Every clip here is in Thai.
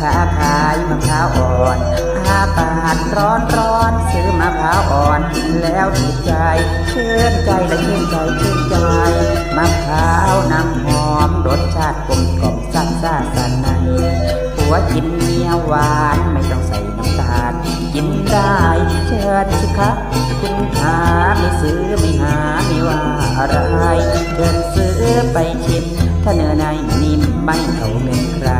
ค้าขายมะพร้าวอ่อนอากาศร้อนร้อนซื้อมะพร้าวอ่อน แล้วติดใจเชื่นใจและชื่นใจชื่นใจมะพร้าวน้ำหอมรสชาติกลมกล่อมซับซ่าสนในหัวกินเมียหวานไม่ต้องใส่น้ำตาลกินได้เชิญสิครับคุณหาไม่ซื้อไม่หาไม่ว่าอะไริ่มไม่เขาเหมือนใคร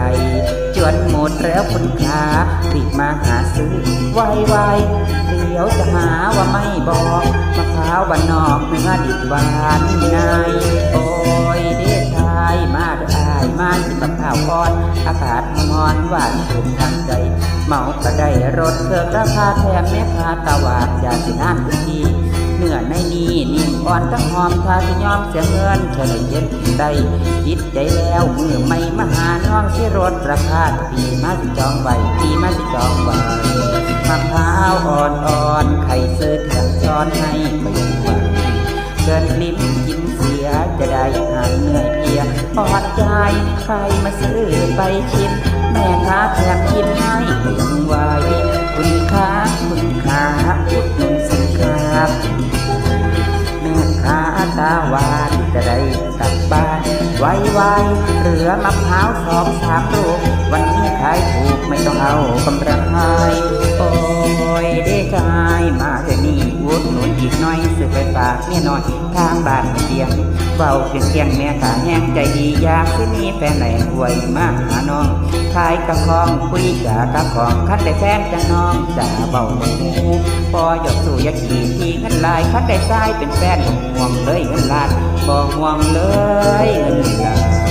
จวนหมดแล้วคุณขารีบมาหาซื้อไวๆเดี๋ยวจะหาว่าไม่บอกมะพร้าวบ้านนอกเนื้อดิบหวานในโอ้ยเด็กชายมาเด้ายมาจิบมะพร้าวก่อน อากาศร้อนหวานชื่นทางใจ เมาก็ได้รสเกิดราคาแถมแม่ค้าตะวาดอย่าสินานทุกที เนื้อในนี้นิ่มอ่อนทั้งหอมถ้าที่ยอมเสียเงินเฉลยเย็นได้จิตใจแล้วมือไม่มาหาน้องสิรถราคาปีมาสิจองไว้ปีมาสิจองไว้มะพร้าวอ่อนอ่อนๆไข่ซื้อเถื่อนช้อนให้ก็ยังไหวเกินลิ้มกินเสียจะได้หายเหนื่อยเพียปอดใจใครมาซื้อไปชิมแม่ค้าแถมกินให้ก็ยังไหวคุณค้าคุณค้าอุดหนุ วานจะได้กลับบ้าน ไวไวๆเหลือมะพร้าวสองสามลูกวันนี้ขายถูกไม่ต้องเอากำไรโอ้ยได้กายมาเอีกน้อยซื้อไปฝากเมียน้อยทางบ้านไม่เตียงเบาเพียงเพียงแม่ขาแห้งใจดีอยากที่มีแฟนไหนหวยมากหาน้องขายกับของคุยกับกับของคัดได้แฟนจังน้องจ่าเบาบนหูพอหยดสู่ยาขี่ทีเงินลายคัดได้ทรายเป็นแฟนห่วงเลยเงินลาดบ่ห่วงเลยเงินลา